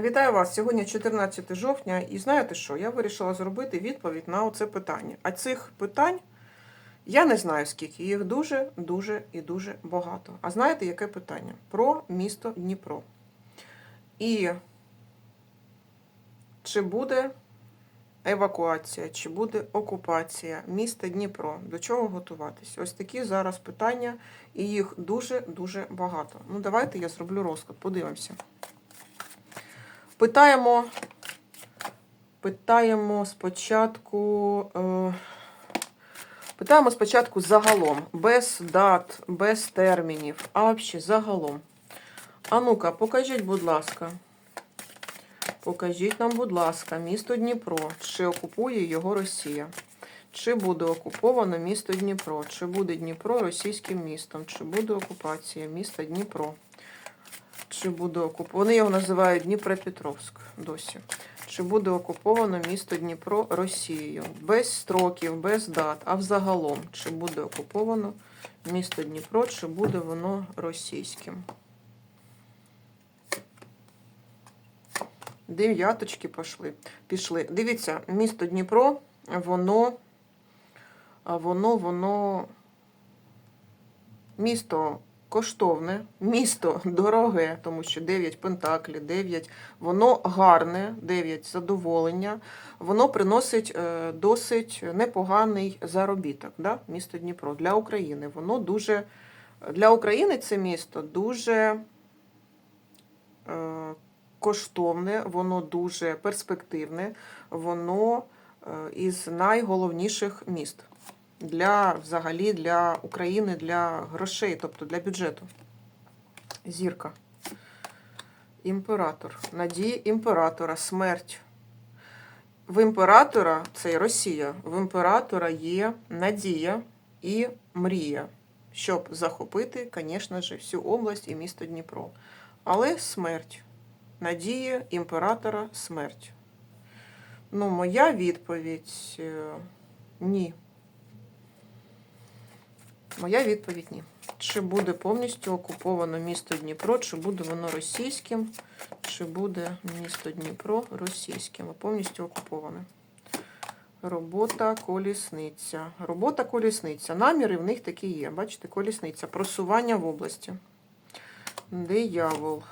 Вітаю вас! Сьогодні 14 жовтня, і знаєте що? Я вирішила зробити відповідь на оце питання. А цих питань я не знаю скільки. Їх дуже, дуже і дуже багато. А знаєте, яке питання? Про місто Дніпро. І чи буде евакуація, чи буде окупація міста Дніпро? До чого готуватись? Ось такі зараз питання, і їх дуже-дуже багато. Ну, давайте я зроблю розклад, подивимося. Питаємо, питаємо спочатку. Е, питаємо спочатку загалом, без дат, без термінів, а взагалі загалом. А ну-ка, покажіть, будь ласка. Покажіть нам, будь ласка, місто Дніпро. Чи окупує його Росія? Чи буде окуповано місто Дніпро? Чи буде Дніпро російським містом? Чи буде окупація міста Дніпро? Чи буде окуповано? Вони його називають Дніпропетровськ досі. Чи буде окуповано місто Дніпро Росією? Без строків, без дат, а взагалом, чи буде окуповано місто Дніпро, чи буде воно російським? Дев'яточки пішли. пішли. Дивіться, місто Дніпро, воно, воно, воно, місто коштовне, місто дороге, тому що 9 пентаклі, 9, воно гарне, 9 задоволення, воно приносить е, досить непоганий заробіток, да? місто Дніпро для України. Воно дуже, для України це місто дуже е, коштовне, воно дуже перспективне, воно е, із найголовніших міст для взагалі для України, для грошей, тобто для бюджету. Зірка. Імператор. Надії імператора, смерть. В імператора це Росія. В імператора є надія і мрія, щоб захопити, звісно ж, всю область і місто Дніпро. Але смерть. Надія імператора смерть. Ну, моя відповідь е, ні. Моя відповідь ні. Чи буде повністю окуповано місто Дніпро, чи буде воно російським, чи буде місто Дніпро російським, повністю окуповане. Робота колісниця. Робота колісниця. Наміри в них такі є. Бачите, колісниця. Просування в області. Диявол.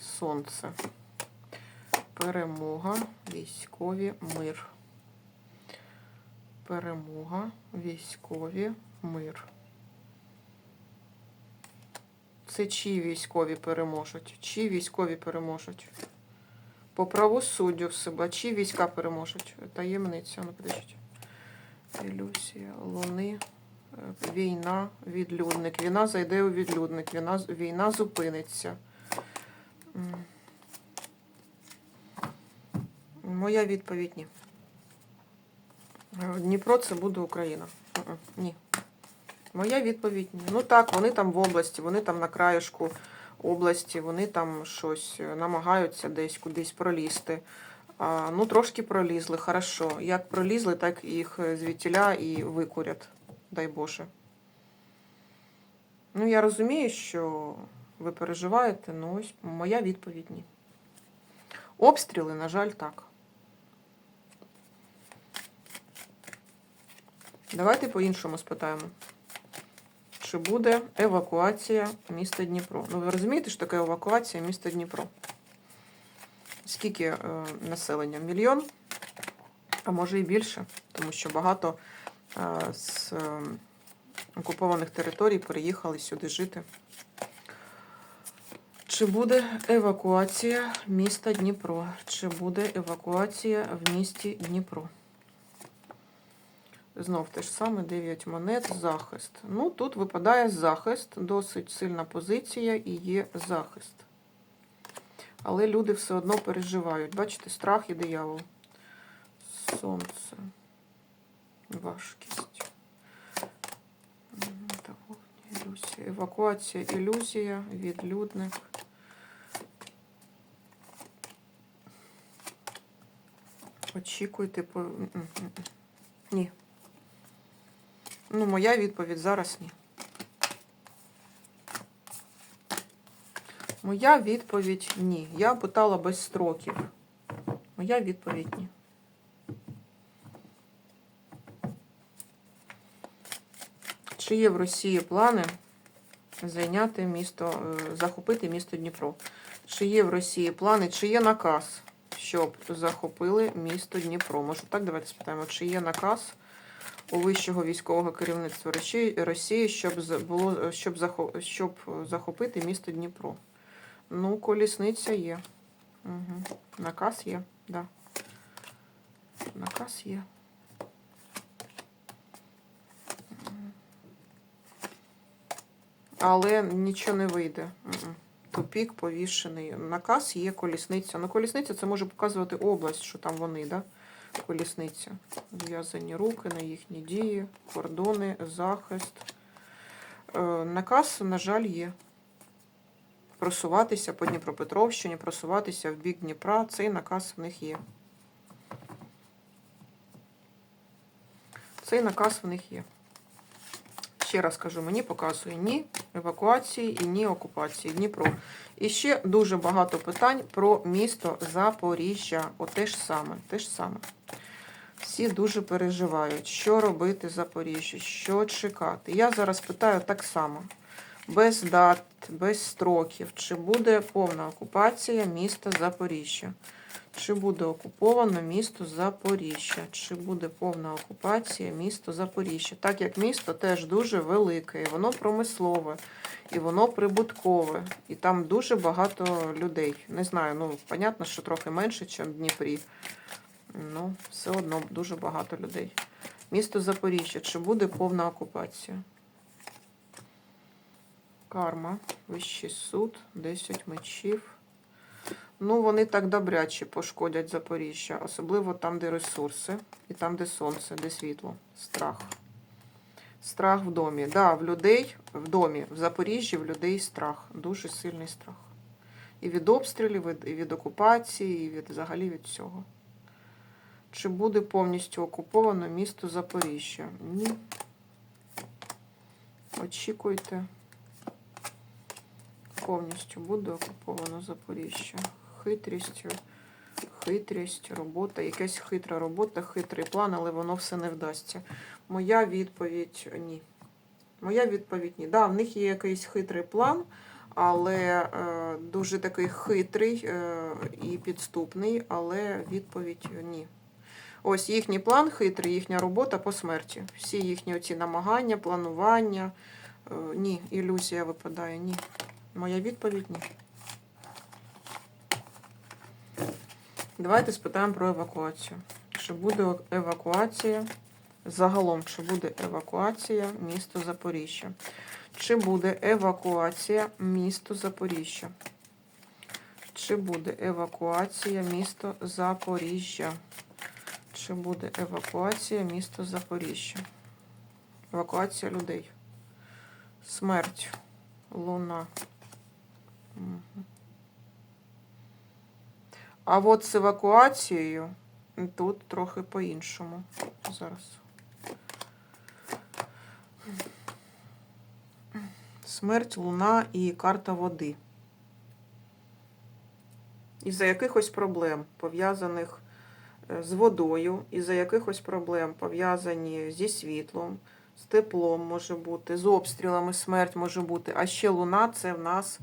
Сонце. Перемога. Військові мир. Перемога, військові, мир. Це чиї військові переможуть? Чиї військові переможуть? По правосуддю в себе. Чиї війська переможуть? Таємниця, ну подивіть. Ілюсія, луни, е, війна, відлюдник. Війна зайде у відлюдник. Війна, війна зупиниться. Моя відповідь ні. Дніпро це буде Україна. Ні. Моя відповідь ні. Ну так, вони там в області, вони там на краєшку області, вони там щось е, намагаються десь кудись пролізти. А, ну, трошки пролізли, хорошо. Як пролізли, так їх е, звідтіля і викурять, дай Боже. Ну, я розумію, що ви переживаєте, ну ось моя відповідь ні. Обстріли, на жаль, так. Давайте по-іншому спитаємо. Чи буде евакуація міста Дніпро? Ну, ви розумієте, що таке евакуація міста Дніпро? Скільки е, населення? Мільйон? А може і більше, тому що багато е, з е, окупованих територій переїхали сюди жити. Чи буде евакуація міста Дніпро? Чи буде евакуація в місті Дніпро? Знов те ж саме 9 монет, захист. Ну, тут випадає захист, досить сильна позиція і є захист. Але люди все одно переживають. Бачите, страх і диявол. Сонце. Важкість. Ілюзія. Евакуація, ілюзія, відлюдник. Очікуйте по. Ні. Ну, моя відповідь зараз ні. Моя відповідь ні. Я питала без строків. Моя відповідь ні. Чи є в Росії плани зайняти місто, е, захопити місто Дніпро? Чи є в Росії плани, чи є наказ, щоб захопили місто Дніпро? Може так давайте спитаємо, чи є наказ у вищого військового керівництва Росії, щоб було щоб щоб захопити місто Дніпро? Ну, колісниця є. Угу. Наказ є, да. Наказ є. Але нічого не вийде. Тупік повішений. Наказ є колісниця. Ну, колісниця це може показувати область, що там вони, да? Колісниця. В'язані руки на їхні дії, кордони, захист. Е, наказ, на жаль, є. Просуватися по Дніпропетровщині, просуватися в бік Дніпра. Цей наказ в них є. Цей наказ в них є. Ще раз кажу, мені показує ні евакуації і ні окупації Дніпро. І ще дуже багато питань про місто Запоріжжя. О, ж саме, те ж саме. Всі дуже переживають, що робити Запоріжжю, що чекати. Я зараз питаю так само, без дат, без строків, чи буде повна окупація міста Запоріжжя. Чи буде окуповано місто Запоріжжя? Чи буде повна окупація міста Запоріжжя? Так як місто теж дуже велике, і воно промислове, і воно прибуткове, і там дуже багато людей. Не знаю, ну, понятно, що трохи менше, ніж в Дніпрі. Ну, все одно дуже багато людей. Місто Запоріжжя, чи буде повна окупація? Карма, Вищий суд, 10 мечів. Ну, вони так добряче пошкодять Запоріжжя, особливо там, де ресурси, і там, де сонце, де світло. Страх. Страх в домі. Да, в людей в домі, в Запоріжжі в людей страх. Дуже сильний страх. І від обстрілів, і від окупації, і від взагалі від всього. Чи буде повністю окуповано місто Запоріжжя? Ні. Очікуйте. Повністю буде окуповано Запоріжжя. Хитрістю, хитрість, робота, якась хитра робота, хитрий план, але воно все не вдасться. Моя відповідь ні. Моя відповідь ні. Да, в них є якийсь хитрий план, але е, дуже такий хитрий е, і підступний, але відповідь ні. Ось їхній план хитрий, їхня робота по смерті. Всі їхні оці намагання, планування. Е, ні, ілюзія випадає, ні. Моя відповідь ні. Давайте спитаємо про евакуацію. Чи буде евакуація? Загалом, чи буде евакуація місто Запоріжжя? Чи буде евакуація місто Запоріжжя? Чи буде евакуація місто Запоріжжя? Чи буде евакуація місто Запоріжжя? Евакуація людей. Смерть. Луна. А от з евакуацією тут трохи по-іншому. Зараз. Смерть, луна і карта води. Із-за якихось проблем, пов'язаних е, з водою, із-за якихось проблем, пов'язані зі світлом, з теплом може бути, з обстрілами смерть може бути. А ще луна це в нас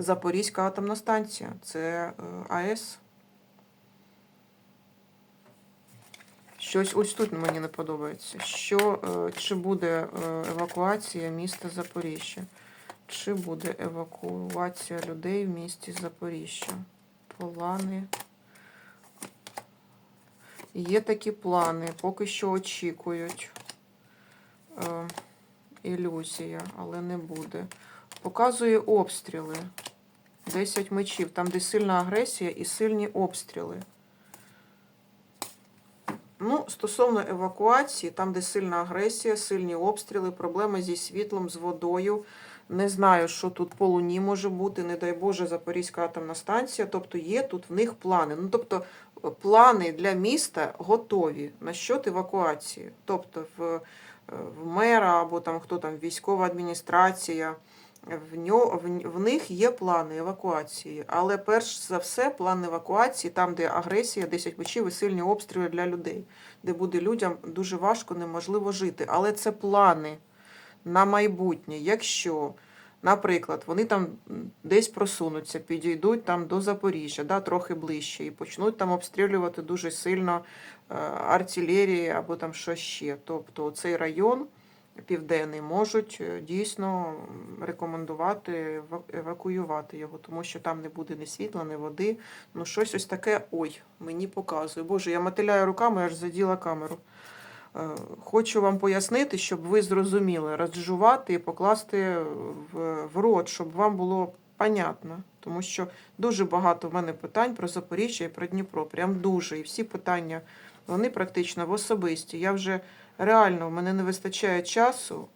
Запорізька атомна станція, це е, АЕС. Щось ось тут мені не подобається. Що, е, чи буде е, евакуація міста Запоріжжя? Чи буде евакуація людей в місті Запоріжжя? Плани. Є такі плани, поки що очікують. Ілюзія, але не буде. Показує обстріли. 10 мечів. Там, де сильна агресія і сильні обстріли. Ну, стосовно евакуації, там, де сильна агресія, сильні обстріли, проблеми зі світлом, з водою. Не знаю, що тут по луні може бути, не дай Боже, Запорізька атомна станція. Тобто є тут в них плани. Ну, тобто, плани для міста готові на щот евакуації. Тобто, в, в мера або там хто там, військова адміністрація в, ньо, в, в них є плани евакуації. Але перш за все, план евакуації, там, де агресія, 10 мечів і сильні обстріли для людей, де буде людям дуже важко, неможливо жити. Але це плани на майбутнє. Якщо, наприклад, вони там десь просунуться, підійдуть там до Запоріжжя, да, трохи ближче, і почнуть там обстрілювати дуже сильно е, артилерії або там що ще. Тобто цей район південний можуть е, дійсно рекомендувати евакуювати його, тому що там не буде ні світла, ні води. Ну, щось ось таке, ой, мені показує. Боже, я мотиляю руками, аж заділа камеру. Е, Хочу вам пояснити, щоб ви зрозуміли, розжувати і покласти в рот, щоб вам було понятно. Тому що дуже багато в мене питань про Запоріжжя і про Дніпро. Прям дуже. І всі питання, вони практично в особисті. Я вже реально, в мене не вистачає часу.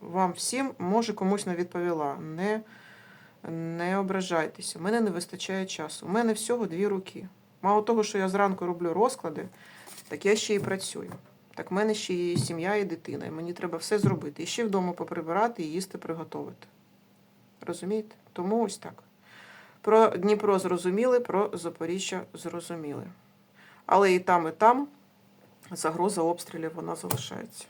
Вам всім, може, комусь не відповіла. Не, не ображайтеся. У мене не вистачає часу. У мене всього дві руки. Мало того, що я зранку роблю розклади, так я ще і працюю. Так в мене ще є сім'я, і дитина. І мені треба все зробити. І ще вдома поприбирати і їсти приготувати. Розумієте? Тому ось так. Про Дніпро зрозуміли, про Запоріжжя зрозуміли. Але і там, і там загроза обстрілів вона залишається.